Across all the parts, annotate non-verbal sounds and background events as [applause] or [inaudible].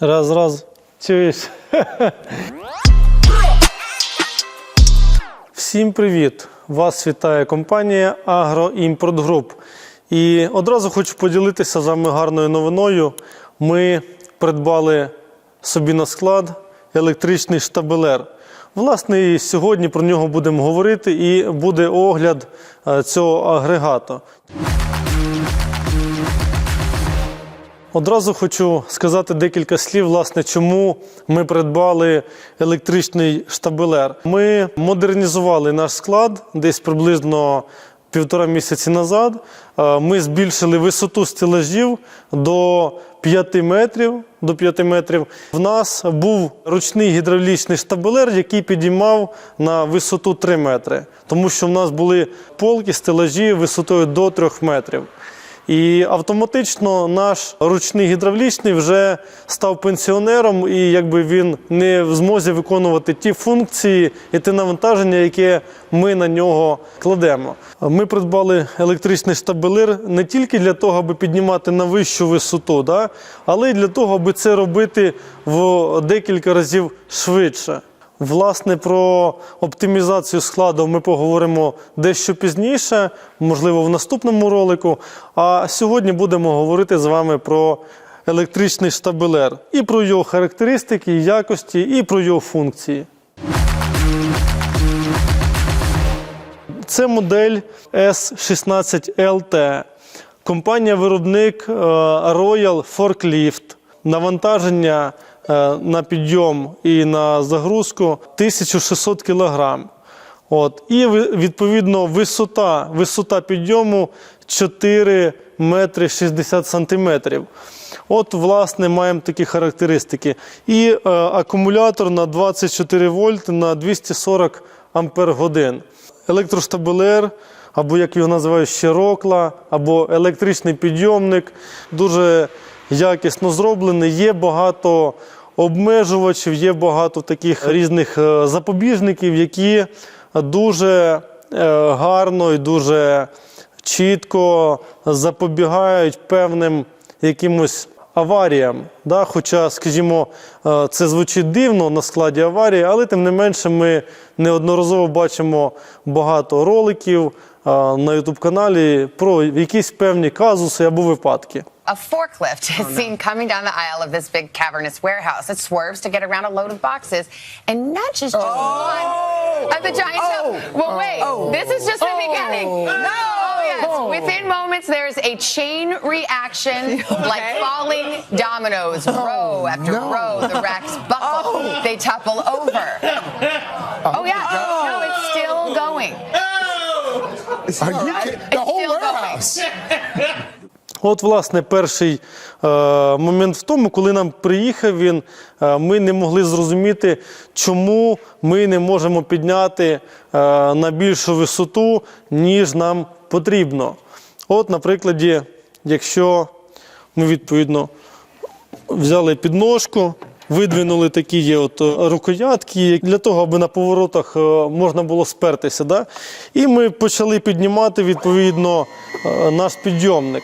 Раз, раз. Чуєш? Всім привіт! Вас вітає компанія Агроімпорт Груп. І одразу хочу поділитися з вами гарною новиною. Ми придбали собі на склад електричний штабелер. Власне, і сьогодні про нього будемо говорити, і буде огляд е, цього агрегату. Одразу хочу сказати декілька слів, власне, чому ми придбали електричний штабелер. Ми модернізували наш склад десь приблизно півтора місяці назад. Е, Ми збільшили висоту стелажів до 5 метрів. До 5 метрів. В нас був ручний гідравлічний штабелер, який підіймав на висоту 3 метри, тому що в нас були полки, стелажі висотою до 3 метрів. І автоматично наш ручний гідравлічний вже став пенсіонером, і якби він не в змозі виконувати ті функції і те навантаження, яке ми на нього кладемо. Ми придбали електричний штабелир не тільки для того, аби піднімати на вищу висоту, да, але й для того, аби це робити в декілька разів швидше. Власне, про оптимізацію складу ми поговоримо дещо пізніше, можливо, в наступному ролику. А сьогодні будемо говорити з вами про електричний штабелер і про його характеристики, якості, і про його функції. Це модель S16LT. Компанія-виробник е, Royal Forklift. Навантаження на підйом і на загрузку 1600 кг. От. І відповідно висота, висота підйому 4 метри 60 сантиметрів. От, власне, маємо такі характеристики. І е, акумулятор на 24 вольт на 240 ампер годин. Електроштабелер, або як його називають ще рокла, або електричний підйомник. Дуже якісно зроблений. Є багато обмежувачів, є багато таких різних е, запобіжників, які дуже е, гарно і дуже чітко запобігають певним якимось аваріям. Да? Хоча, скажімо, е, це звучить дивно на складі аварії, але тим не менше ми неодноразово бачимо багато роликів е, на youtube каналі про якісь певні казуси або випадки. A forklift [laughs] oh, is seen coming down the aisle of this big cavernous warehouse. It swerves to get around a load of boxes and nudges oh. just one of the giant oh. shelves. Well, wait, oh. this is just the beginning. No! Oh, yes. Within moments, there's a chain reaction [laughs] like falling dominoes, row after row. The racks [laughs] buckle, they topple over. Oh, yeah. No, it's still going. Are you kidding? The whole warehouse. going. Warehouse. От, власне, перший е, момент в тому, коли нам приїхав він, е, ми не могли зрозуміти, чому ми не можемо підняти е, на більшу висоту, ніж нам потрібно. От, на прикладі, якщо ми відповідно взяли підножку, видвинули такі є от е, рукоятки для того, аби на поворотах е, можна було спертися. Да? І ми почали піднімати відповідно е, наш підйомник.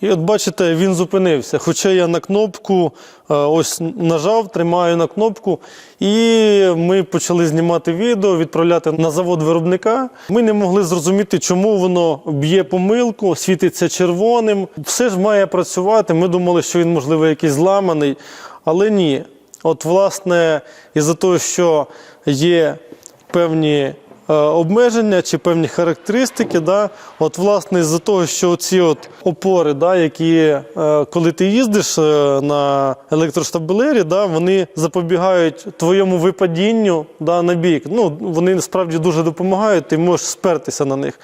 І от бачите, він зупинився. Хоча я на кнопку е, ось нажав, тримаю на кнопку, і ми почали знімати відео, відправляти на завод виробника. Ми не могли зрозуміти, чому воно б'є помилку, світиться червоним. Все ж має працювати. Ми думали, що він, можливо, якийсь зламаний, але ні. От, власне, із-за того, що є певні обмеження чи певні характеристики. Да? От, власне, з-за того, що ці от опори, да, які, е, коли ти їздиш е, на електроштабелері, да, вони запобігають твоєму випадінню да, на бік. Ну, вони насправді дуже допомагають, ти можеш спертися на них.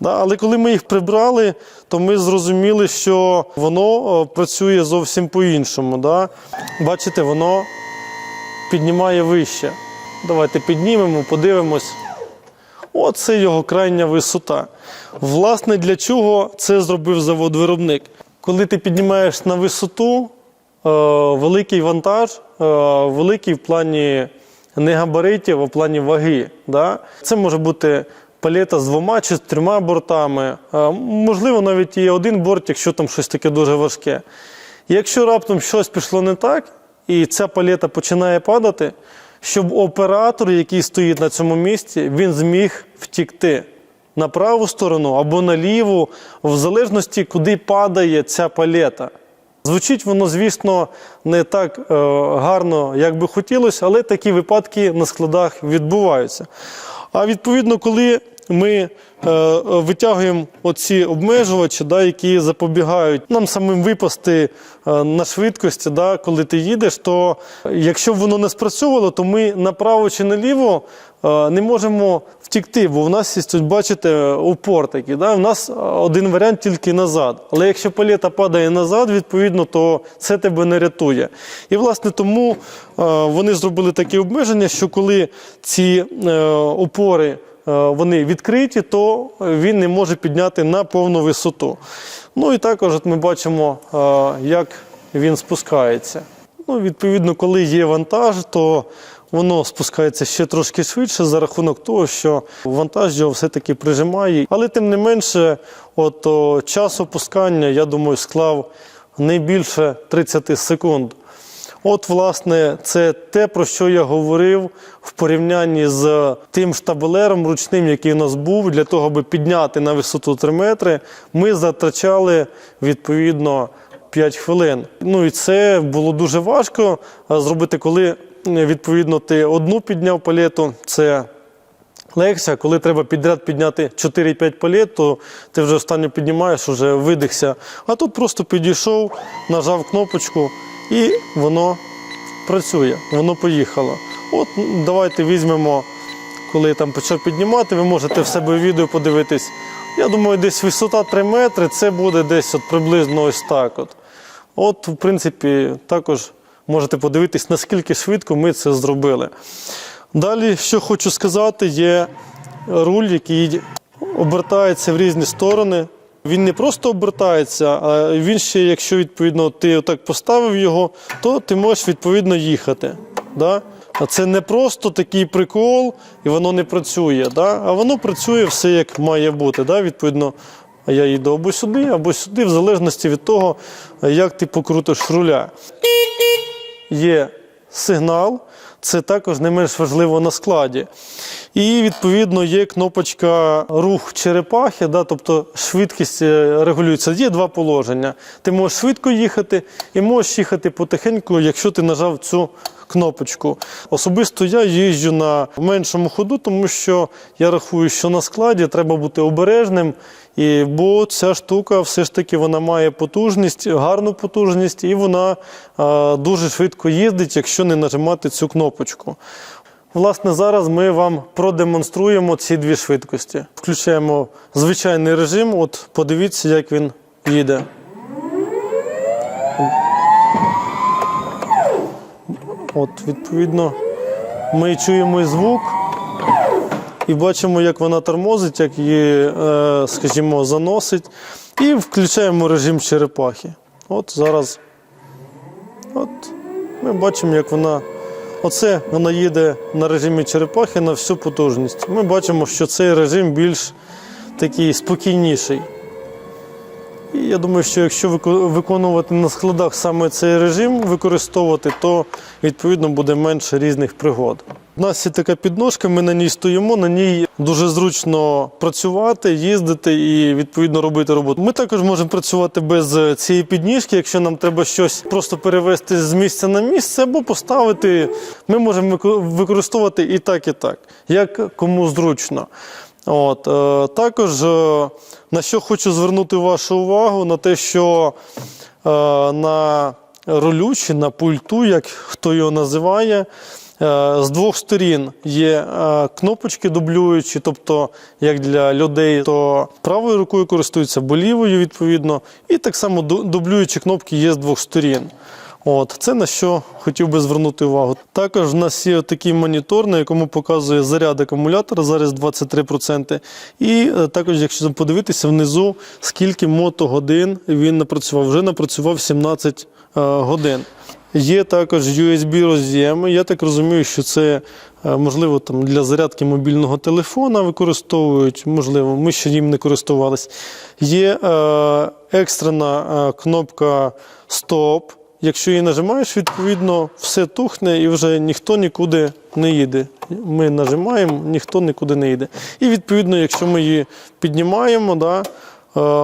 Да? Але коли ми їх прибрали, то ми зрозуміли, що воно е, працює зовсім по-іншому. Да? Бачите, воно піднімає вище. Давайте піднімемо, подивимось. Оце його крайня висота. Власне, для чого це зробив завод-виробник? Коли ти піднімаєш на висоту, е, великий вантаж, е, великий в плані не габаритів, а в плані ваги. Да? Це може бути палета з двома чи з трьома бортами. Е, можливо, навіть і один борт, якщо там щось таке дуже важке. Якщо раптом щось пішло не так, і ця палета починає падати, щоб оператор, який стоїть на цьому місці, він зміг втікти на праву сторону або на ліву, в залежності, куди падає ця палета. Звучить воно, звісно, не так е, гарно, як би хотілося, але такі випадки на складах відбуваються. А відповідно, коли ми е, витягуємо оці обмежувачі, да, які запобігають нам самим випасти е, на швидкості, да, коли ти їдеш, то якщо б воно не спрацьовувало, то ми направо чи наліво е, не можемо втікти, бо в нас є, тут, бачите, упор такий. Да? У нас е, один варіант тільки назад. Але якщо палета падає назад, відповідно, то це тебе не рятує. І власне тому е, вони зробили такі обмеження, що коли ці е, опори вони відкриті, то він не може підняти на повну висоту. Ну і також от ми бачимо, е, як він спускається. Ну, відповідно, коли є вантаж, то воно спускається ще трошки швидше за рахунок того, що вантаж його все-таки прижимає. Але тим не менше, от, час опускання, я думаю, склав не більше 30 секунд. От, власне, це те, про що я говорив в порівнянні з тим штабелером ручним, який у нас був, для того, аби підняти на висоту 3 метри, ми затрачали відповідно 5 хвилин. Ну і це було дуже важко зробити, коли відповідно ти одну підняв палету, це легше. Коли треба підряд підняти 4-5 палет, то ти вже останню піднімаєш, вже видихся. А тут просто підійшов, нажав кнопочку і воно працює, воно поїхало. От давайте візьмемо, коли там почав піднімати, ви можете в себе відео подивитись. Я думаю, десь висота 3 метри, це буде десь от приблизно ось так. От. От, в принципі, також можете подивитись, наскільки швидко ми це зробили. Далі, що хочу сказати, є руль, який обертається в різні сторони. Він не просто обертається, а він ще, якщо відповідно ти отак поставив його, то ти можеш відповідно їхати. Да? А це не просто такий прикол, і воно не працює. Да? А воно працює все як має бути. Да? Відповідно, я їду або сюди, або сюди, в залежності від того, як ти покрутиш руля є сигнал, це також не менш важливо на складі. І відповідно є кнопочка рух черепахи, да, тобто швидкість е, регулюється. Є два положення. Ти можеш швидко їхати і можеш їхати потихеньку, якщо ти нажав цю кнопочку. Особисто я їжджу на меншому ходу, тому що я рахую, що на складі треба бути обережним. І, бо ця штука все ж таки вона має потужність, гарну потужність, і вона а, дуже швидко їздить, якщо не нажимати цю кнопочку. Власне, зараз ми вам продемонструємо ці дві швидкості. Включаємо звичайний режим. От подивіться, як він їде. От, відповідно, ми чуємо і звук і бачимо, як вона тормозить, як її, е, скажімо, заносить. І включаємо режим черепахи. От зараз. От ми бачимо, як вона. Оце вона їде на режимі черепахи на всю потужність. Ми бачимо, що цей режим більш такий спокійніший. І я думаю, що якщо виконувати на складах саме цей режим, використовувати, то відповідно буде менше різних пригод. У нас є така підножка, ми на ній стоїмо, на ній дуже зручно працювати, їздити і відповідно робити роботу. Ми також можемо працювати без е, цієї підніжки, якщо нам треба щось просто перевести з місця на місце або поставити. Ми можемо використовувати і так, і так, як кому зручно. От, е, також е, на що хочу звернути вашу увагу, на те, що е, на рулю чи на пульту, як хто його називає, з двох сторін є е, кнопочки дублюючі, тобто як для людей, то правою рукою користуються, або лівою, відповідно. І так само ду- дублюючі кнопки є з двох сторін. От, це на що хотів би звернути увагу. Також в нас є такий монітор, на якому показує заряд акумулятора, зараз 23%. І е, також, якщо подивитися внизу, скільки мотогодин він напрацював, вже напрацював 17 е, годин. Є також USB роз'єми. Я так розумію, що це е, можливо там для зарядки мобільного телефона використовують. Можливо, ми ще їм не користувались. Є е, екстрена е, кнопка Стоп. Якщо її нажимаєш, відповідно все тухне і вже ніхто нікуди не їде. Ми нажимаємо, ніхто нікуди не їде. І відповідно, якщо ми її піднімаємо, да,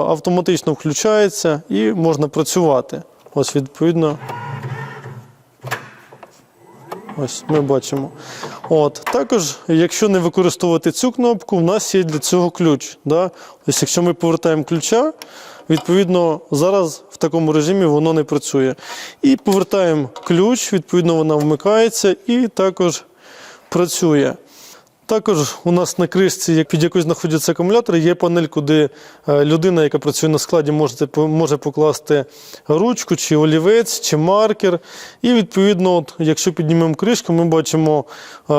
автоматично включається і можна працювати. Ось відповідно. Ось ми бачимо. От. Також, якщо не використовувати цю кнопку, в нас є для цього ключ. Да? Ось якщо ми повертаємо ключа, відповідно, зараз в такому режимі воно не працює. І повертаємо ключ, відповідно, вона вмикається і також працює. Також у нас на кришці, під якою знаходяться акумулятори, є панель, куди е, людина, яка працює на складі, може, може покласти ручку, чи олівець, чи маркер. І відповідно, от, якщо піднімемо кришку, ми бачимо е,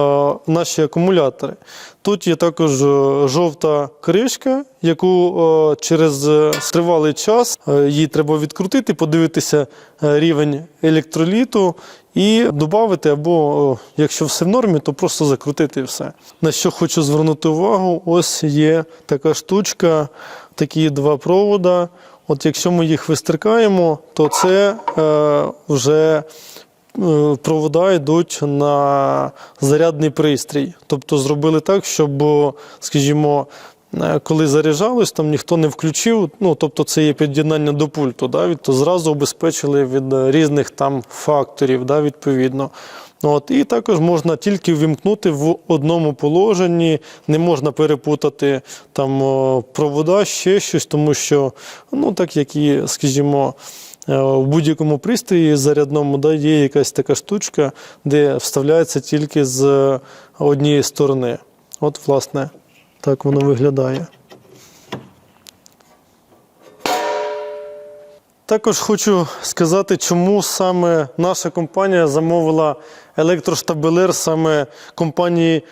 наші акумулятори. Тут є також е, жовта кришка, яку е, через е, тривалий час її треба відкрутити, подивитися рівень електроліту і додати, або якщо все в нормі, то просто закрутити все. На що хочу звернути увагу, ось є така штучка, такі два провода. От якщо ми їх вистрикаємо, то це е, вже провода йдуть на зарядний пристрій. Тобто зробили так, щоб, скажімо, е, коли заряджалось, там ніхто не включив, ну тобто це є під'єднання до пульту, да, від- то зразу обезпечили від е, різних там факторів, да, відповідно. От, і також можна тільки ввімкнути в одному положенні, не можна перепутати там провода, ще щось, тому що, ну так як і, скажімо, е, в будь-якому пристрої зарядному да, є якась така штучка, де вставляється тільки з однієї сторони. От, власне, так воно виглядає. Також хочу сказати, чому саме наша компанія замовила електроштабелер саме компанії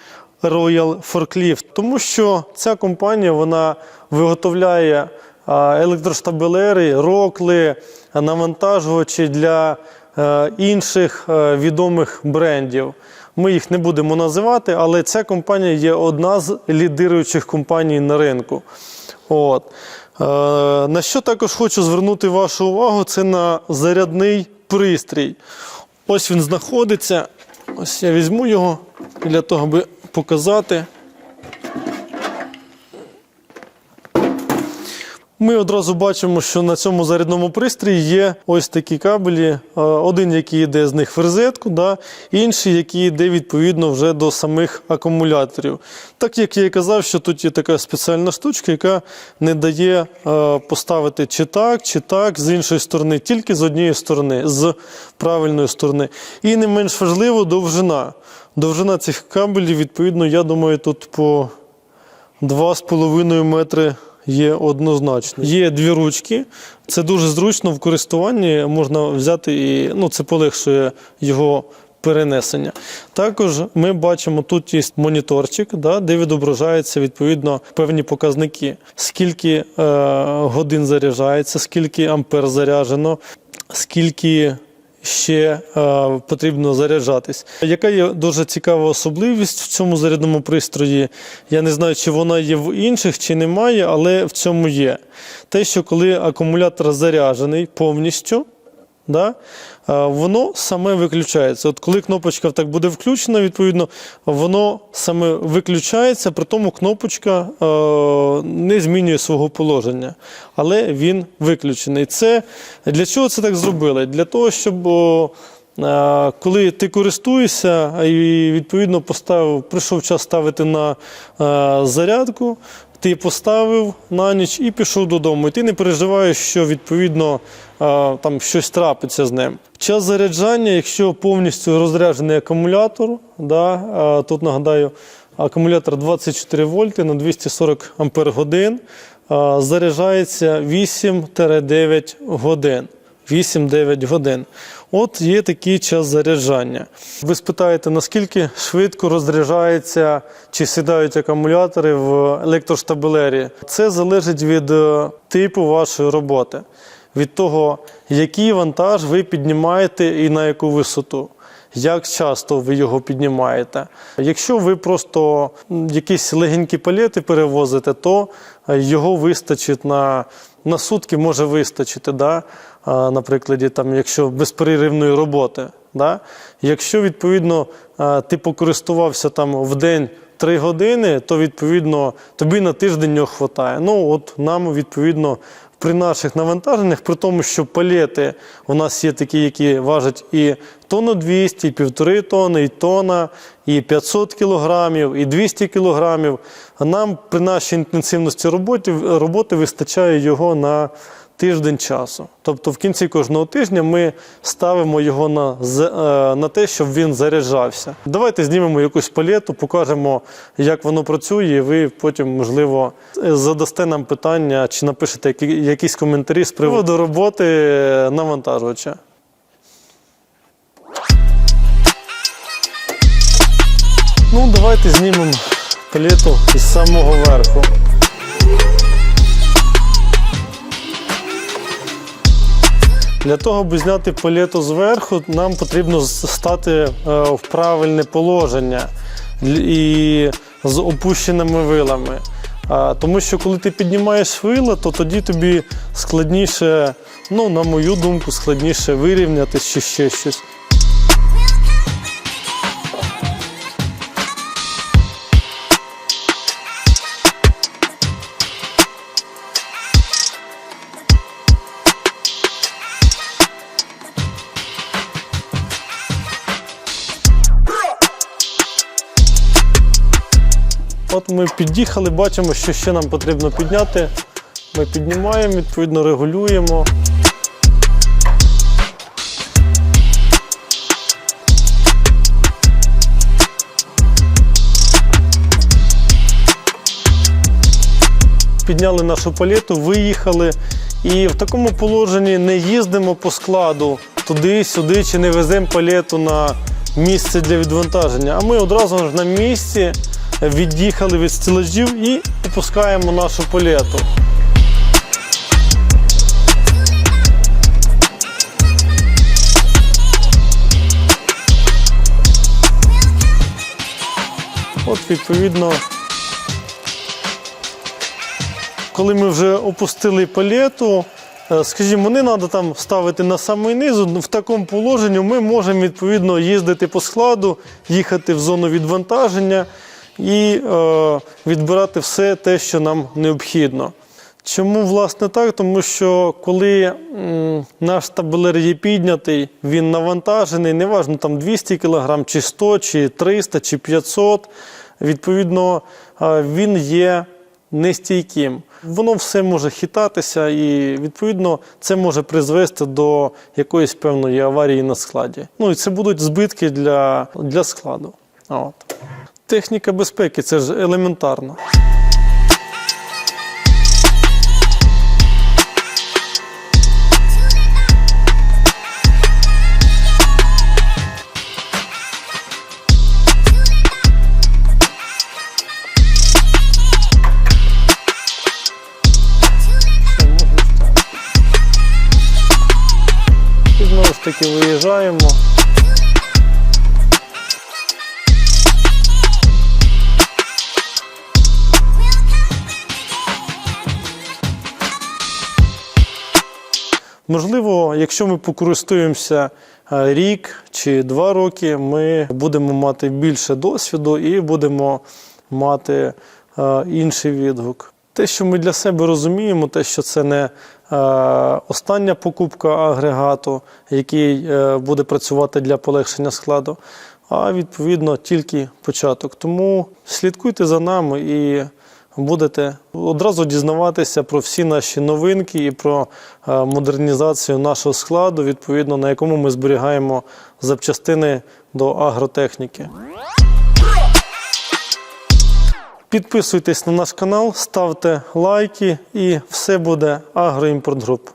Royal Forklift. Тому що ця компанія вона виготовляє електроштабелери, рокли, навантажувачі для е, інших е, відомих брендів. Ми їх не будемо називати, але ця компанія є одна з лідируючих компаній на ринку. От. Е, На що також хочу звернути вашу увагу, це на зарядний пристрій. Ось він знаходиться. Ось я візьму його для того, аби показати. Ми одразу бачимо, що на цьому зарядному пристрої є ось такі кабелі. Один, який йде з них в розетку, да, інший, який йде відповідно вже до самих акумуляторів. Так як я і казав, що тут є така спеціальна штучка, яка не дає поставити чи так, чи так, з іншої сторони, тільки з однієї сторони, з правильної сторони. І не менш важливо довжина. Довжина цих кабелів, відповідно, я думаю, тут по 2,5 метри є однозначно. Є дві ручки. Це дуже зручно в користуванні. Можна взяти і ну, це полегшує його перенесення. Також ми бачимо тут є моніторчик, да, де відображаються відповідно певні показники. Скільки е, годин заряджається, скільки ампер заряджено, скільки ще е, потрібно заряджатись. Яка є дуже цікава особливість в цьому зарядному пристрої? Я не знаю, чи вона є в інших, чи немає, але в цьому є. Те, що коли акумулятор заряджений повністю, да, воно саме виключається. От коли кнопочка так буде включена, відповідно, воно саме виключається, при тому кнопочка не змінює свого положення, але він виключений. Це для чого це так зробили? Для того, щоб. Коли ти користуєшся і відповідно поставив, прийшов час ставити на зарядку, ти поставив на ніч і пішов додому. І ти не переживаєш, що відповідно там щось трапиться з ним. Час заряджання, якщо повністю розряджений акумулятор, да, тут нагадаю, акумулятор 24 вольти на 240 ампер годин, заряджається 8-9 годин. 8-9 годин. От є такий час заряджання. Ви спитаєте, наскільки швидко розряджається чи сідають акумулятори в електроштабелері? Це залежить від е, типу вашої роботи. від того, який вантаж ви піднімаєте і на яку висоту. Як часто ви його піднімаєте? Якщо ви просто якісь легенькі палети перевозите, то е, його вистачить на, на сутки, може вистачити, да? На прикладі, там, якщо безперервної роботи. Да? Якщо відповідно ти покористувався там в день 3 години, то відповідно тобі на тиждень його вистачає. Ну от нам відповідно при наших навантаженнях, при тому, що палети у нас є такі, які важать і тонну 200, і півтори тонни, і тонна, і 500 кілограмів, і 200 кілограмів. А нам при нашій інтенсивності роботи, роботи вистачає його на тиждень часу. Тобто в кінці кожного тижня ми ставимо його на, е, на те, щоб він заряджався. Давайте знімемо якусь палету, покажемо, як воно працює, і ви потім, можливо, задасте нам питання чи напишете якісь коментарі з приводу роботи е, навантажувача. Ну, давайте знімемо палету із самого верху. Для того, аби зняти палету зверху, нам потрібно стати е, в правильне положення і з опущеними вилами. Тому що коли ти піднімаєш вила, то тоді тобі складніше, ну, на мою думку, складніше вирівняти чи ще щось. От ми під'їхали, бачимо, що ще нам потрібно підняти. Ми піднімаємо, відповідно регулюємо. Підняли нашу палету, виїхали. І в такому положенні не їздимо по складу туди-сюди, чи не веземо палету на місце для відвантаження. А ми одразу ж на місці від'їхали від стілажів і опускаємо нашу палету. От, відповідно, коли ми вже опустили палету, е, скажімо, не треба там ставити на самий низ, в такому положенні ми можемо відповідно їздити по складу, їхати в зону відвантаження і е, відбирати все те, що нам необхідно. Чому власне так? Тому що коли м, наш табелер є піднятий, він навантажений, неважно там 200 кг, чи 100, чи 300, чи 500, відповідно, е, він є нестійким. Воно все може хитатися, і відповідно це може призвести до якоїсь певної аварії на складі. Ну і це будуть збитки для, для складу. От. Техніка безпеки це ж елементарно. Знову ж таки виїжджаємо. Можливо, якщо ми покористуємося е, рік чи два роки, ми будемо мати більше досвіду і будемо мати е, інший відгук. Те, що ми для себе розуміємо, те, що це не е, остання покупка агрегату, який буде працювати для полегшення складу, а відповідно тільки початок. Тому слідкуйте за нами і будете одразу дізнаватися про всі наші новинки і про е, модернізацію нашого складу, відповідно на якому ми зберігаємо запчастини до агротехніки. Підписуйтесь на наш канал, ставте лайки, і все буде Агроімпорт Груп.